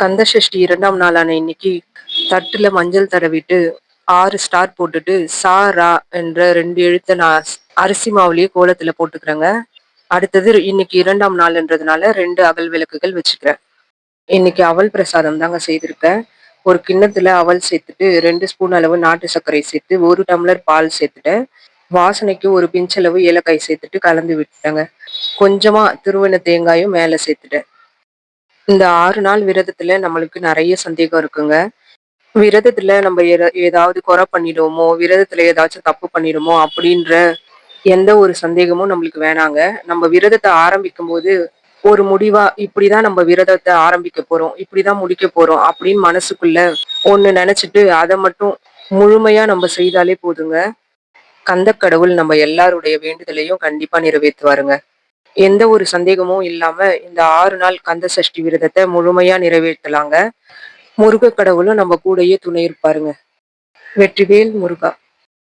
கந்த சஷ்டி இரண்டாம் நாளான இன்னைக்கு தட்டுல மஞ்சள் தடவிட்டு ஆறு ஸ்டார் போட்டுட்டு சா ரா என்ற ரெண்டு எழுத்த நான் அரிசி மாவுலயே கோலத்துல போட்டுக்கிறேங்க. அடுத்தது இன்னைக்கு இரண்டாம் நாள்ன்றதுனால ரெண்டு அகல் விளக்குகள் வச்சுக்கிறேன். இன்னைக்கு அவல் பிரசாதம் தாங்க செய்திருக்கேன். ஒரு கிண்ணத்துல அவல் சேர்த்துட்டு ரெண்டு ஸ்பூன் அளவு நாட்டு சர்க்கரை சேர்த்து ஒரு டம்ளர் பால் சேர்த்துட்டேன். வாசனைக்கு ஒரு பிஞ்சளவு ஏலக்காய் சேர்த்துட்டு கலந்து விட்டுட்டேங்க. கொஞ்சமா திருவண்ண தேங்காயும் மேல சேர்த்துட்டேன். இந்த ஆறு நாள் விரதத்துல நம்மளுக்கு நிறைய சந்தேகம் இருக்குங்க. விரதத்துல நம்ம ஏதாவது குறை பண்ணிடுவோமோ விரதத்துல ஏதாச்சும் தப்பு பண்ணிடுமோ அப்படின்ற எந்த ஒரு சந்தேகமும் நம்மளுக்கு வேணாங்க. நம்ம விரதத்தை ஆரம்பிக்கும் போது ஒரு முடிவா இப்படிதான் நம்ம விரதத்தை ஆரம்பிக்க போறோம் இப்படிதான் முடிக்க போறோம் அப்படின்னு மனசுக்குள்ள ஒண்ணு நினைச்சிட்டு அதை மட்டும் முழுமையா நம்ம செய்தாலே போதுங்க. கந்த கடவுள் நம்ம எல்லாருடைய வேண்டுதலையும் கண்டிப்பா நிறைவேற்றுவாருங்க. எந்த ஒரு சந்தேகமும் இல்லாம இந்த ஆறு நாள் கந்த சஷ்டி விரதத்தை முழுமையா நிறைவேற்றலாங்க. முருக கடவுளும் நம்ம கூடயே துணை இருப்பாருங்க. வெற்றிவேல் முருகா.